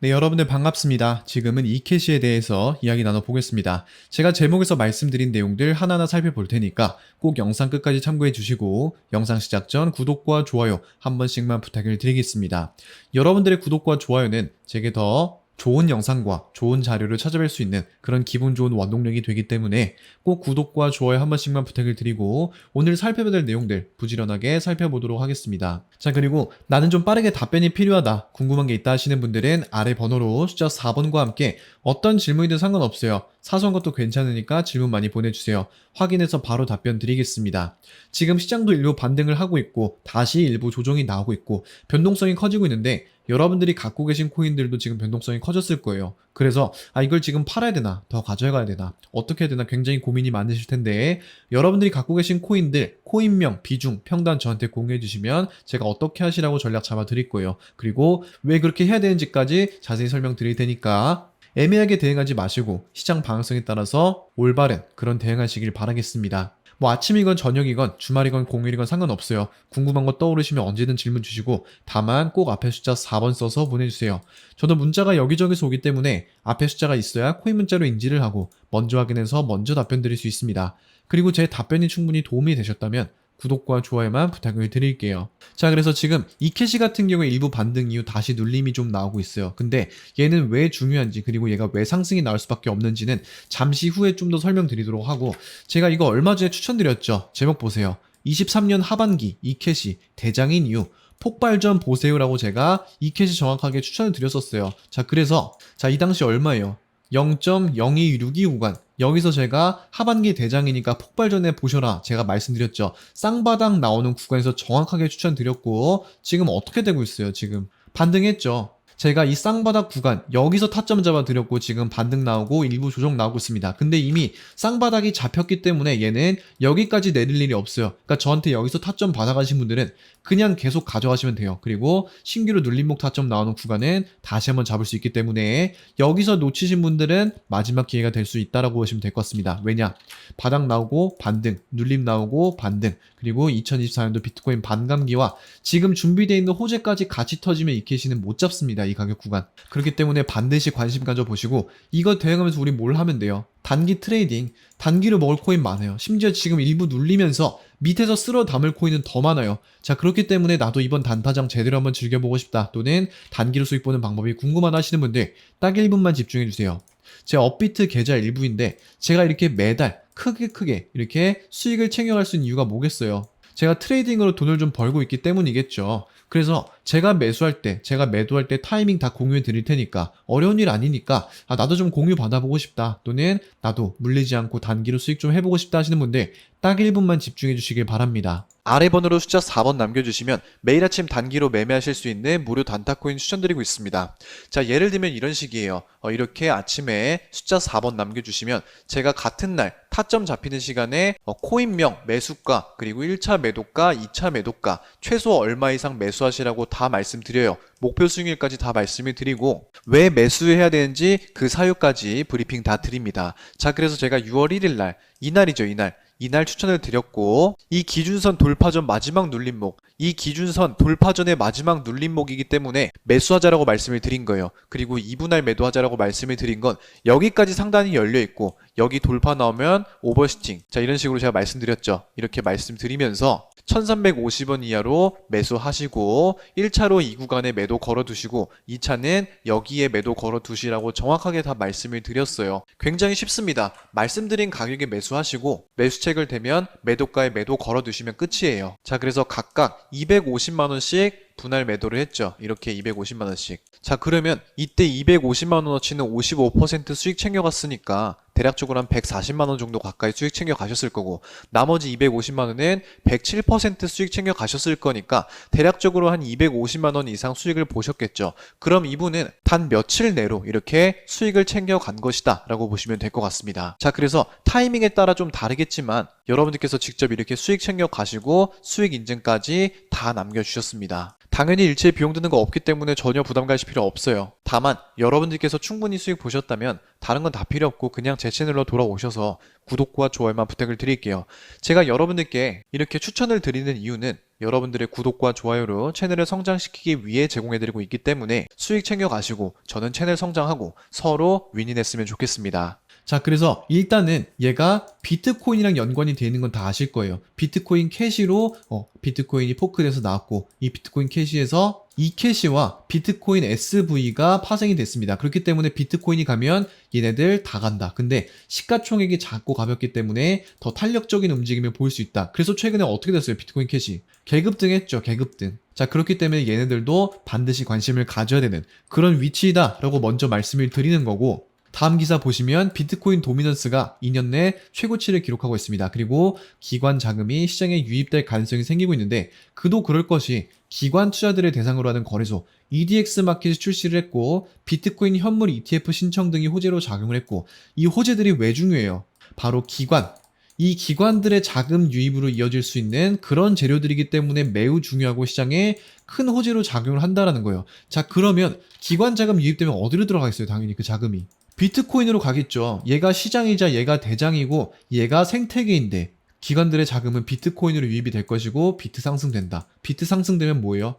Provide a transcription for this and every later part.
네, 여러분들 반갑습니다. 지금은 이캐시에 대해서 이야기 나눠보겠습니다. 제가 제목에서 말씀드린 내용들 하나하나 살펴볼 테니까 꼭 영상 끝까지 참고해 주시고 영상 시작 전 구독과 좋아요 한 번씩만 부탁을 드리겠습니다. 여러분들의 구독과 좋아요는 제게 더 좋은 영상과 좋은 자료를 찾아뵐 수 있는 그런 기분 좋은 원동력이 되기 때문에 꼭 구독과 좋아요 한 번씩만 부탁을 드리고 오늘 살펴봐야 될 내용들 부지런하게 살펴보도록 하겠습니다. 자, 그리고 나는 좀 빠르게 답변이 필요하다. 궁금한 게 있다 하시는 분들은 아래 번호로 숫자 4번과 함께 어떤 질문이든 상관없어요. 사소한 것도 괜찮으니까 질문 많이 보내주세요. 확인해서 바로 답변 드리겠습니다. 지금 시장도 일부 반등을 하고 있고 다시 일부 조정이 나오고 있고 변동성이 커지고 있는데 여러분들이 갖고 계신 코인들도 지금 변동성이 커졌을 거예요. 그래서 아 이걸 지금 팔아야 되나 더 가져가야 되나 어떻게 해야 되나 굉장히 고민이 많으실 텐데 여러분들이 갖고 계신 코인들 코인명 비중 평단 저한테 공유해 주시면 제가 어떻게 하시라고 전략 잡아 드릴 거예요. 그리고 왜 그렇게 해야 되는지까지 자세히 설명 드릴 테니까 애매하게 대응하지 마시고 시장 방향성에 따라서 올바른 그런 대응하시길 바라겠습니다. 뭐 아침이건 저녁이건 주말이건 공휴일이건 상관없어요. 궁금한 거 떠오르시면 언제든 질문 주시고 다만 꼭 앞에 숫자 4번 써서 보내주세요. 저도 문자가 여기저기서 오기 때문에 앞에 숫자가 있어야 코인 문자로 인지를 하고 먼저 확인해서 먼저 답변 드릴 수 있습니다. 그리고 제 답변이 충분히 도움이 되셨다면 구독과 좋아요만 부탁을 드릴게요. 자, 그래서 지금 이 캐시 같은 경우에 일부 반등 이후 다시 눌림이 좀 나오고 있어요. 근데 얘는 왜 중요한지 그리고 얘가 왜 상승이 나올 수밖에 없는지는 잠시 후에 좀 더 설명드리도록 하고 제가 이거 얼마 전에 추천드렸죠. 제목 보세요. 23년 하반기 이 캐시 대장인 이후 폭발 전 보세요라고 제가 이 캐시 정확하게 추천을 드렸었어요. 자, 그래서 자, 이 당시 얼마예요? 0.0262 구간. 여기서 제가 하반기 대장이니까 폭발 전에 보셔라. 제가 말씀드렸죠. 쌍바닥 나오는 구간에서 정확하게 추천드렸고, 지금 어떻게 되고 있어요, 지금? 반등했죠. 제가 이 쌍바닥 구간, 여기서 타점 잡아 드렸고, 지금 반등 나오고, 일부 조정 나오고 있습니다. 근데 이미 쌍바닥이 잡혔기 때문에 얘는 여기까지 내릴 일이 없어요. 그러니까 저한테 여기서 타점 받아가신 분들은 그냥 계속 가져가시면 돼요. 그리고 신규로 눌림목 타점 나오는 구간은 다시 한번 잡을 수 있기 때문에 여기서 놓치신 분들은 마지막 기회가 될 수 있다라고 보시면 될 것 같습니다. 왜냐? 바닥 나오고 반등, 눌림 나오고 반등, 그리고 2024년도 비트코인 반감기와 지금 준비되어 있는 호재까지 같이 터지면 이케시는 못 잡습니다. 이 가격 구간. 그렇기 때문에 반드시 관심 가져보시고 이거 대응하면서 우리 뭘 하면 돼요? 단기 트레이딩, 단기로 먹을 코인 많아요. 심지어 지금 일부 눌리면서 밑에서 쓸어 담을 코인은 더 많아요. 자, 그렇기 때문에 나도 이번 단타장 제대로 한번 즐겨보고 싶다. 또는 단기로 수익 보는 방법이 궁금하다 하시는 분들 딱 1분만 집중해주세요. 제 업비트 계좌 일부인데 제가 이렇게 매달 크게 크게 이렇게 수익을 챙겨갈 수 있는 이유가 뭐겠어요? 제가 트레이딩으로 돈을 좀 벌고 있기 때문이겠죠. 그래서 제가 매수할 때, 제가 매도할 때 타이밍 다 공유해 드릴 테니까 어려운 일 아니니까 아, 나도 좀 공유 받아보고 싶다. 또는 나도 물리지 않고 단기로 수익 좀 해보고 싶다 하시는 분들 딱 1분만 집중해 주시길 바랍니다. 아래 번호로 숫자 4번 남겨주시면 매일 아침 단기로 매매하실 수 있는 무료 단타코인 추천드리고 있습니다. 자, 예를 들면 이런 식이에요. 어, 이렇게 아침에 숫자 4번 남겨주시면 제가 같은 날 타점 잡히는 시간에 어, 코인명, 매수가, 그리고 1차 매도가, 2차 매도가, 최소 얼마 이상 매수하시라고 다 말씀드려요. 목표 수익률까지 다 말씀을 드리고 왜 매수해야 되는지 그 사유까지 브리핑 다 드립니다. 자, 그래서 제가 6월 1일 날, 이날이죠, 이날. 이날 추천을 드렸고 이 기준선 돌파 전 마지막 눌림목 이 기준선 돌파 전의 마지막 눌림목이기 때문에 매수하자라고 말씀을 드린 거예요. 그리고 2분할 매도하자라고 말씀을 드린 건 여기까지 상단이 열려 있고 여기 돌파 나오면 오버시팅 자 이런 식으로 제가 말씀드렸죠. 이렇게 말씀드리면서 1350원 이하로 매수하시고 1차로 이 구간에 매도 걸어두시고 2차는 여기에 매도 걸어두시라고 정확하게 다 말씀을 드렸어요. 굉장히 쉽습니다. 말씀드린 가격에 매수하시고 매수 책을 대면 매도가에 매도 걸어 두시면 끝이에요. 자 그래서 각각 250만 원씩 분할 매도를 했죠. 이렇게 250만 원씩. 자, 그러면 이때 250만 원어치는 55% 수익 챙겨갔으니까 대략적으로 한 140만 원 정도 가까이 수익 챙겨 가셨을 거고, 나머지 250만 원은 107% 수익 챙겨 가셨을 거니까 대략적으로 한 250만 원 이상 수익을 보셨겠죠. 그럼 이분은 단 며칠 내로 이렇게 수익을 챙겨 간 것이다 라고 보시면 될 것 같습니다. 자, 그래서 타이밍에 따라 좀 다르겠지만 여러분들께서 직접 이렇게 수익 챙겨 가시고 수익 인증까지 다 남겨주셨습니다. 당연히 일체 비용 드는 거 없기 때문에 전혀 부담 가실 필요 없어요. 다만 여러분들께서 충분히 수익 보셨다면 다른 건 다 필요 없고 그냥 제 채널로 돌아오셔서 구독과 좋아요만 부탁을 드릴게요. 제가 여러분들께 이렇게 추천을 드리는 이유는 여러분들의 구독과 좋아요로 채널을 성장시키기 위해 제공해드리고 있기 때문에 수익 챙겨가시고 저는 채널 성장하고 서로 윈윈했으면 좋겠습니다. 자, 그래서 일단은 얘가 비트코인이랑 연관이 되어 있는 건 다 아실 거예요. 비트코인 캐시로 어, 비트코인이 포크돼서 나왔고 이 비트코인 캐시에서 이 캐시와 비트코인 SV가 파생이 됐습니다. 그렇기 때문에 비트코인이 가면 얘네들 다 간다. 근데 시가총액이 작고 가볍기 때문에 더 탄력적인 움직임을 보일 수 있다. 그래서 최근에 어떻게 됐어요? 비트코인 캐시. 계급등 했죠. 계급등. 자, 그렇기 때문에 얘네들도 반드시 관심을 가져야 되는 그런 위치이다라고 먼저 말씀을 드리는 거고 다음 기사 보시면 비트코인 도미넌스가 2년 내 최고치를 기록하고 있습니다. 그리고 기관 자금이 시장에 유입될 가능성이 생기고 있는데 그도 그럴 것이 기관 투자들을 대상으로 하는 거래소 EDX 마켓이 출시를 했고 비트코인 현물 ETF 신청 등이 호재로 작용을 했고 이 호재들이 왜 중요해요? 바로 기관 이 기관들의 자금 유입으로 이어질 수 있는 그런 재료들이기 때문에 매우 중요하고 시장에 큰 호재로 작용을 한다라는 거예요. 자, 그러면 기관 자금 유입되면 어디로 들어가겠어요? 당연히 그 자금이. 비트코인으로 가겠죠. 얘가 시장이자 얘가 대장이고 얘가 생태계인데 기관들의 자금은 비트코인으로 유입이 될 것이고 비트 상승된다. 비트 상승되면 뭐예요?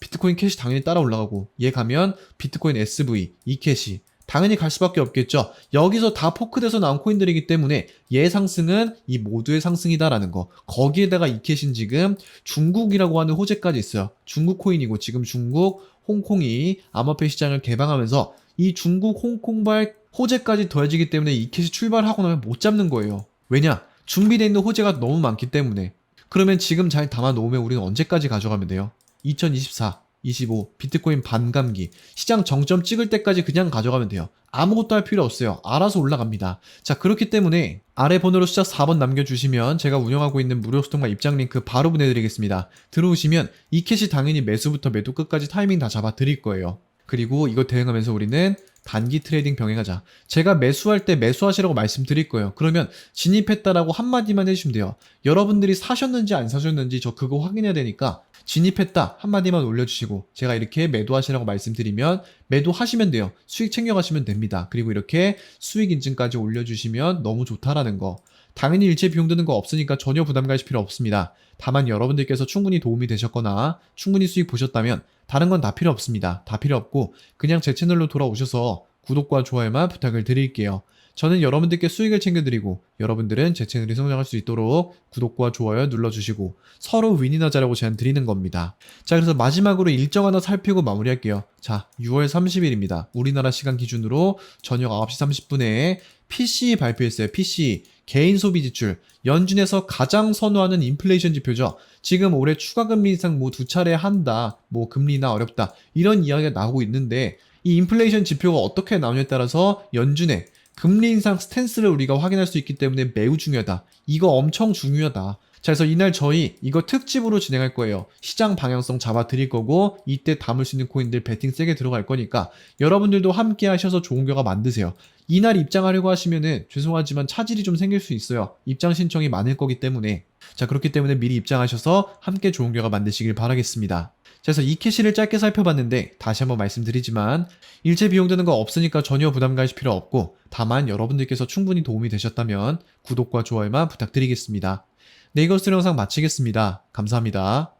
비트코인 캐시 당연히 따라 올라가고 얘 가면 비트코인 SV, 이 캐시 당연히 갈 수밖에 없겠죠. 여기서 다 포크돼서 나온 코인들이기 때문에 얘 상승은 이 모두의 상승이다라는 거. 거기에다가 이 캐신 지금 중국이라고 하는 호재까지 있어요. 중국 코인이고 지금 중국, 홍콩이 암호화폐 시장을 개방하면서 이 중국, 홍콩발 호재까지 더해지기 때문에 이캐시 출발하고 나면 못 잡는 거예요. 왜냐? 준비되어 있는 호재가 너무 많기 때문에. 그러면 지금 잘 담아 놓으면 우리는 언제까지 가져가면 돼요? 2024, 25 비트코인 반감기 시장 정점 찍을 때까지 그냥 가져가면 돼요. 아무것도 할 필요 없어요. 알아서 올라갑니다. 자 그렇기 때문에 아래 번호로 숫자 4번 남겨주시면 제가 운영하고 있는 무료 소통과 입장 링크 바로 보내드리겠습니다. 들어오시면 이 캐시 당연히 매수부터 매도 끝까지 타이밍 다 잡아 드릴 거예요. 그리고 이거 대응하면서 우리는 단기 트레이딩 병행하자. 제가 매수할 때 매수하시라고 말씀드릴 거예요. 그러면 진입했다라고 한마디만 해주시면 돼요. 여러분들이 사셨는지 안 사셨는지 저 그거 확인해야 되니까 진입했다 한마디만 올려주시고 제가 이렇게 매도하시라고 말씀드리면 매도하시면 돼요. 수익 챙겨가시면 됩니다. 그리고 이렇게 수익 인증까지 올려주시면 너무 좋다라는 거. 당연히 일체 비용 드는 거 없으니까 전혀 부담 가실 필요 없습니다. 다만 여러분들께서 충분히 도움이 되셨거나 충분히 수익 보셨다면 다른 건 다 필요 없습니다. 다 필요 없고 그냥 제 채널로 돌아오셔서 구독과 좋아요만 부탁을 드릴게요. 저는 여러분들께 수익을 챙겨드리고 여러분들은 제 채널이 성장할 수 있도록 구독과 좋아요 눌러주시고 서로 윈윈하자라고 제안 드리는 겁니다. 자 그래서 마지막으로 일정 하나 살피고 마무리할게요. 자 6월 30일입니다. 우리나라 시간 기준으로 저녁 9시 30분에 PC 발표했어요. PC 개인 소비 지출 연준에서 가장 선호하는 인플레이션 지표죠. 지금 올해 추가 금리 인상 뭐 두 차례 한다. 뭐 금리나 어렵다. 이런 이야기가 나오고 있는데 이 인플레이션 지표가 어떻게 나오냐에 따라서 연준의 금리 인상 스탠스를 우리가 확인할 수 있기 때문에 매우 중요하다. 이거 엄청 중요하다. 자, 그래서 이날 저희 이거 특집으로 진행할 거예요. 시장 방향성 잡아 드릴 거고, 이때 담을 수 있는 코인들 베팅 세게 들어갈 거니까, 여러분들도 함께 하셔서 좋은 결과 만드세요. 이날 입장하려고 하시면은, 죄송하지만 차질이 좀 생길 수 있어요. 입장 신청이 많을 거기 때문에. 자, 그렇기 때문에 미리 입장하셔서 함께 좋은 결과 만드시길 바라겠습니다. 그래서 이 캐시를 짧게 살펴봤는데 다시 한번 말씀드리지만 일체 비용 드는 거 없으니까 전혀 부담 가실 필요 없고 다만 여러분들께서 충분히 도움이 되셨다면 구독과 좋아요만 부탁드리겠습니다. 네 이것으로 영상 마치겠습니다. 감사합니다.